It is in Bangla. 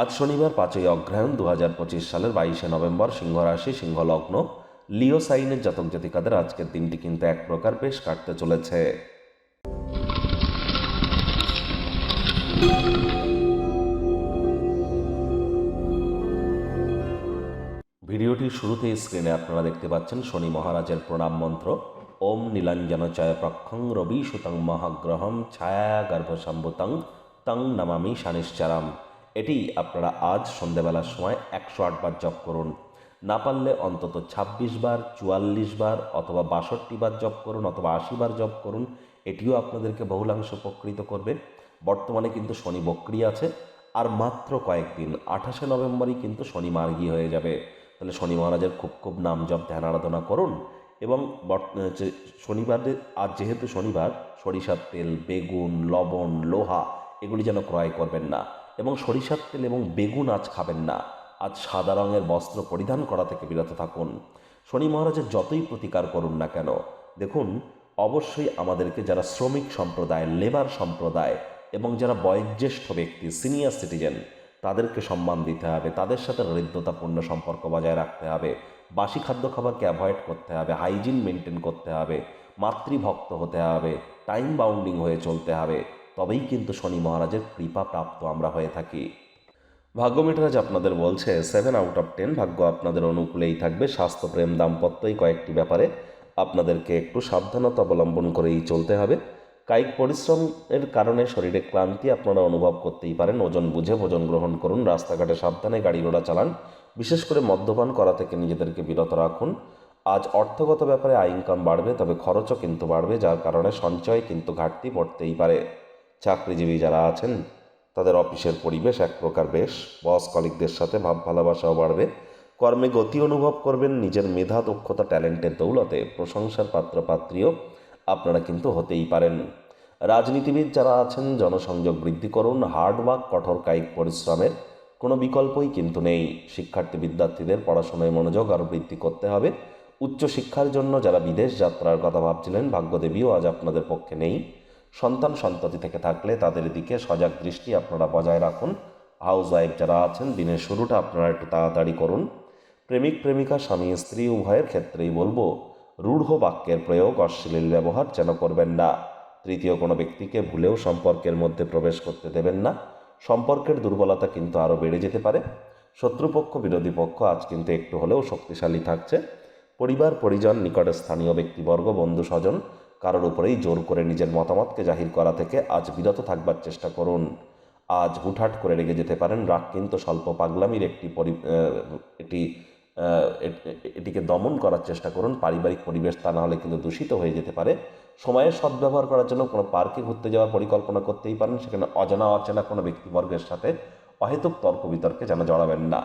আজ শনিবার পাঁচই অগ্রহায়ণ দু হাজার পঁচিশ সালের বাইশে নভেম্বর সিংহ রাশি সিংহ লগ্ন লিও সাইনের জাতক জাতিকাদের আজকের দিনটি কিন্তু এক প্রকার বেশ কাটতে চলেছে। ভিডিওটির শুরুতেই স্ক্রিনে আপনারা দেখতে পাচ্ছেন শনি মহারাজের প্রণাম মন্ত্র। ওম নীলাঞ্জন চয় প্রক্ষং রবি সুতং মহাগ্রহম ছায়া গর্ভসম্ভুতং তং নমামি শানিশ্চারাম। এটি আপনারা আজ সন্ধেবেলার সময় একশো আটবার জপ করুন। না পারলে অন্তত ২৬ বার, চুয়াল্লিশ বার অথবা বাষট্টি বার জপ করুন অথবা আশি বার জপ করুন, এটিও আপনাদেরকে বহুলাংশ উপকৃত করবে। বর্তমানে কিন্তু শনি বক্রি আছে, আর মাত্র কয়েকদিন, আঠাশে নভেম্বরই কিন্তু শনি মার্গী হয়ে যাবে। তাহলে শনি মহারাজের খুব খুব নাম জপ, ধ্যান আরাধনা করুন এবং বর্ত- যে শনিবারে, আজ যেহেতু শনিবার, সরিষার তেল, বেগুন, লবণ, লোহা, এগুলি যেন ক্রয় করবেন না। এবং সরিষার তেল এবং বেগুন আজ খাবেন না। আজ সাদা রঙের বস্ত্র পরিধান করা থেকে বিরত থাকুন। শনি মহারাজের যতই প্রতিকার করুন না কেন, দেখুন, অবশ্যই আমাদেরকে যারা শ্রমিক সম্প্রদায়, লেবার সম্প্রদায় এবং যারা বয়োজ্যেষ্ঠ ব্যক্তি, সিনিয়র সিটিজেন, তাদেরকে সম্মান দিতে হবে, তাদের সাথে হৃদ্যতাপূর্ণ সম্পর্ক বজায় রাখতে হবে, বাসি খাদ্য খাবারকে অ্যাভয়েড করতে হবে হাইজিন মেনটেন করতে হবে, মাতৃভক্ত হতে হবে টাইম বাউন্ডিং হয়ে চলতে হবে তবেই কিন্তু শনি মহারাজের কৃপা প্রাপ্ত আমরা হয়ে থাকি। ভাগ্য মিটারাজ আপনাদের বলছে সেভেন আউট অফ টেন ভাগ্য আপনাদের অনুকূলেই থাকবে, স্বাস্থ্য, প্রেম, দাম্পত্য এই কয়েকটি ব্যাপারে আপনাদেরকে একটু সাবধানতা অবলম্বন করেই চলতে হবে। কায়িক পরিশ্রমের কারণে শরীরে ক্লান্তি আপনারা অনুভব করতেই পারেন, ওজন বুঝে ভোজন গ্রহণ করুন, রাস্তাঘাটে সাবধানে গাড়ি ঘোড়া চালান, বিশেষ করে মদ্যপান করা থেকে নিজেদেরকে বিরত রাখুন। আজ অর্থগত ব্যাপারে আয় ইনকাম বাড়বে, তবে খরচও কিন্তু বাড়বে, যার কারণে সঞ্চয় কিন্তু ঘাটতি পড়তেই পারে। চাকরিজীবী যারা আছেন, তাদের অফিসের পরিবেশ এক প্রকার বেশ। বস কলিকদের সাথে ভাব ভালোবাসাও বাড়বে। কর্মে গতি অনুভব করবেন, নিজের মেধা, দক্ষতা, ট্যালেন্টের দৌলতে প্রশংসার পাত্রপাত্রীও আপনারা কিন্তু হতেই পারেন। রাজনীতিবিদ যারা আছেন, জনসংযোগ বৃদ্ধি করুন হার্ডওয়ার্ক কঠোর কায়িক পরিশ্রমের কোনো বিকল্পই কিন্তু নেই। শিক্ষার্থী বিদ্যার্থীদের পড়াশোনায় মনোযোগ আরও বৃদ্ধি করতে হবে। উচ্চশিক্ষার জন্য যারা বিদেশ যাত্রার কথা ভাবছিলেন, ভাগ্যদেবীও আজ আপনাদের পক্ষে নেই। সন্তান সন্ততি থেকে থাকলে তাদের দিকে সজাগ দৃষ্টি আপনারা বজায় রাখুন। হাউস ওয়াইফ যারা আছেন, দিনের শুরুটা আপনারা একটু তাড়াতাড়ি করুন। প্রেমিক, প্রেমিকা, স্বামী, স্ত্রী, উভয়ের ক্ষেত্রেই বলব, রূঢ় বাক্যের প্রয়োগ অশ্লীল ব্যবহার যেন করবেন না। তৃতীয় কোনো ব্যক্তিকে ভুলেও সম্পর্কের মধ্যে প্রবেশ করতে দেবেন না। সম্পর্কের দুর্বলতা কিন্তু আরও বেড়ে যেতে পারে। শত্রুপক্ষ, বিরোধী পক্ষ আজ কিন্তু একটু হলেও শক্তিশালী থাকছে। পরিবার, পরিজন নিকটে স্থানীয় ব্যক্তিবর্গ বন্ধু স্বজন কারোর উপরেই জোর করে নিজের মতামতকে জাহির করা থেকে আজ বিরত থাকবার চেষ্টা করুন। আজ হুটহাট করে রেগে যেতে পারেন। রাগ কিন্তু স্বল্প পাগলামির একটি পরি এটি এটিকে দমন করার চেষ্টা করুন। পারিবারিক পরিবেশ তা না হলে কিন্তু দূষিত হয়ে যেতে পারে। সময়ের সদ্ব্যবহার করার জন্য কোনো পার্কে ঘুরতে যাওয়ার পরিকল্পনা করতেই পারেন। সেখানে অজানা অচেনা কোনো ব্যক্তিবর্গের সাথে অহেতুক তর্ক বিতর্কে যেন জড়াবেন না।